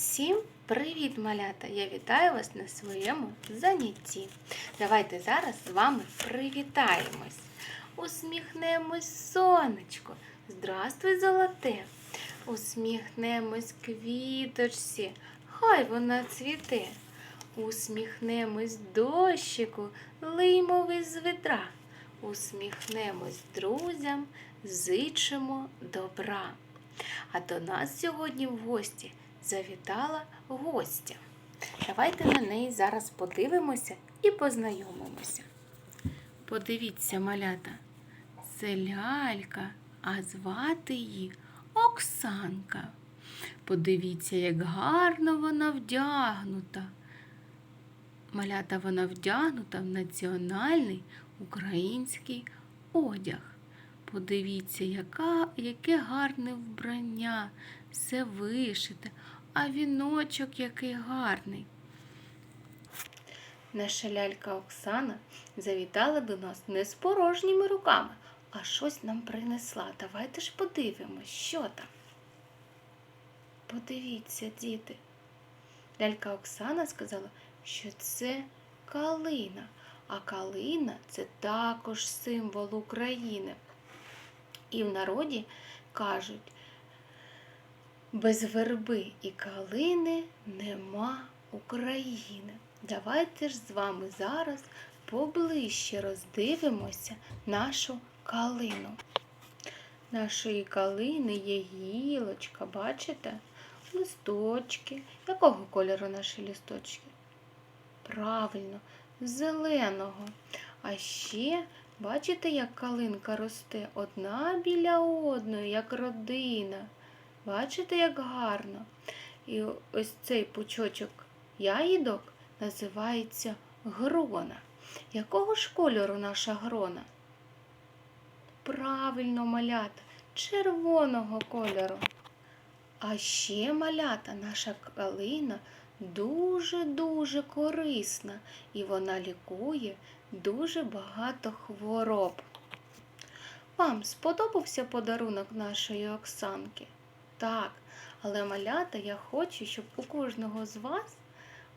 Всім привіт, малята! Я вітаю вас на своєму занятті. Давайте зараз з вами привітаємось. Усміхнемось, сонечко. Здравствуй, золоте. Усміхнемось квіточці, хай вона цвіте. Усміхнемось дощику, лиймовий з ведра. Усміхнемось друзям, зичимо добра. А до нас сьогодні в гості завітала гостя. Давайте на неї зараз подивимося і познайомимося. Подивіться, малята, це лялька, а звати її Оксанка. Подивіться, як гарно вона вдягнута. Малята вона вдягнута в національний український одяг. Подивіться, яка, яке гарне вбрання, все вишите, а віночок який гарний. Наша лялька Оксана завітала до нас не з порожніми руками, а щось нам принесла. Давайте ж подивимось, що там. Подивіться, діти. Лялька Оксана сказала, що це калина, а калина це також символ України. І в народі кажуть, без верби і калини нема України. Давайте ж з вами зараз поближче роздивимося нашу калину. Нашої калини є гілочка, бачите? Листочки. Якого кольору наші листочки? Правильно, зеленого. А ще Бачите, як калинка росте одна біля одної, як родина. Бачите, як гарно. І ось цей пучочок ягідок називається грона. Якого ж кольору наша грона? Правильно малята, червоного кольору. А ще малята, наша калина дуже-дуже корисна і вона лікує дуже багато хвороб. Вам сподобався подарунок нашої Оксанки? Так, але малята, я хочу, щоб у кожного з вас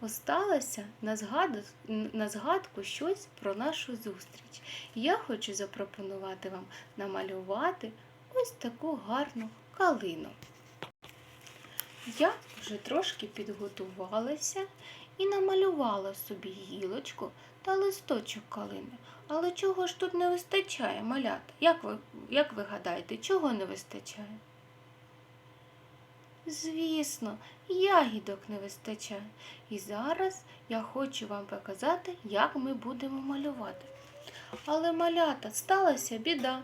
осталося на, згаду, на згадку щось про нашу зустріч. Я хочу запропонувати вам намалювати ось таку гарну калину. Я вже трошки підготувалася і намалювала собі гілочку та листочок калини. Але чого ж тут не вистачає, малята? Як ви, як ви гадаєте, чого не вистачає? Звісно, ягідок не вистачає. І зараз я хочу вам показати, як ми будемо малювати. Але малята сталася біда.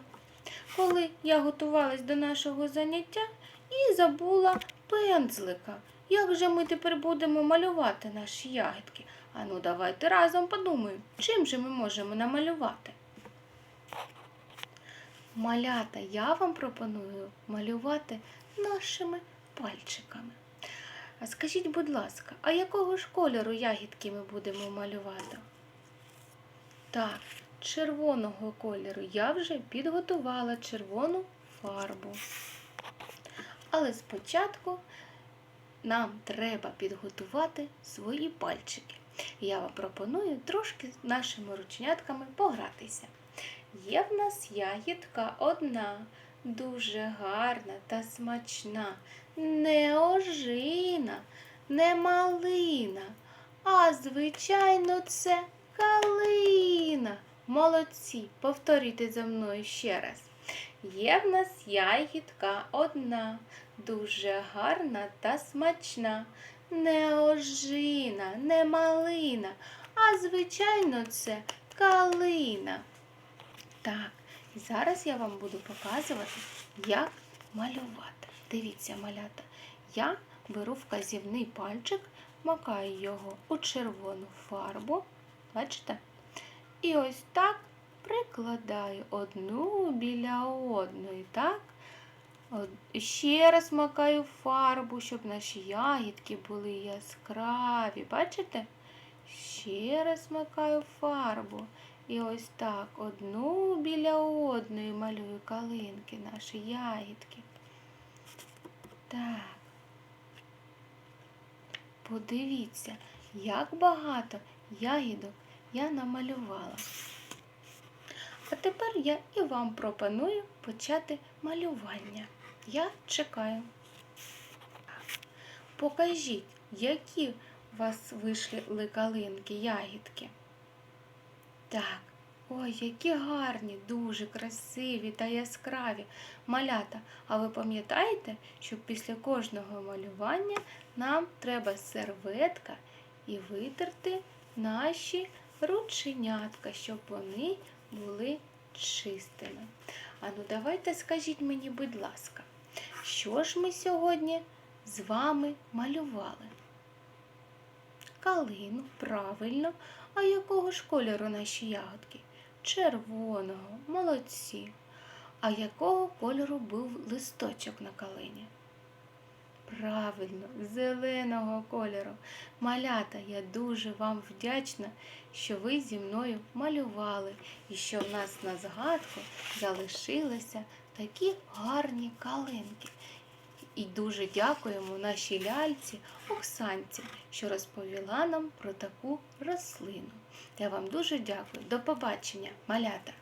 Коли я готувалась до нашого заняття і забула пензлика. Як же ми тепер будемо малювати наші ягідки? А ну давайте разом подумаємо, чим же ми можемо намалювати. Малята я вам пропоную малювати нашими пальчиками. А скажіть, будь ласка, а якого ж кольору ягідки ми будемо малювати? Так, червоного кольору я вже підготувала червону фарбу. Але спочатку нам треба підготувати свої пальчики. Я вам пропоную трошки нашими ручнятками погратися. Є в нас ягідка одна, дуже гарна та смачна, не ожина, не малина, а, звичайно, це калина. Молодці, повторюйте за мною ще раз. Є в нас ягідка одна, дуже гарна та смачна, не ожина, не малина, а звичайно, це калина. Так, і зараз я вам буду показувати, як малювати. Дивіться, малята, я беру вказівний пальчик, макаю його у червону фарбу. Бачите? І ось так прикладаю одну біля одної, так? Ще раз макаю фарбу, щоб наші ягідки були яскраві. Бачите? Ще раз макаю фарбу. І ось так одну біля одної малюю калинки, наші ягідки. Так. Подивіться, як багато ягідок я намалювала. А тепер я і вам пропоную почати малювання. Я чекаю. Покажіть, які у вас вийшли калинки, ягідки. Так, ой, які гарні, дуже красиві та яскраві малята. А ви пам'ятаєте, що після кожного малювання нам треба серветка і витерти наші рученятка, щоб вони були чистими. А ну давайте скажіть мені, будь ласка, що ж ми сьогодні з вами малювали? Калину, правильно. А якого ж кольору наші ягодки? Червоного, молодці. А якого кольору був листочок на калині? Правильно, зеленого кольору. Малята, я дуже вам вдячна, що ви зі мною малювали і що в нас на згадку залишилися такі гарні калинки. І дуже дякуємо нашій ляльці Оксанці, що розповіла нам про таку рослину. Я вам дуже дякую. До побачення, малята!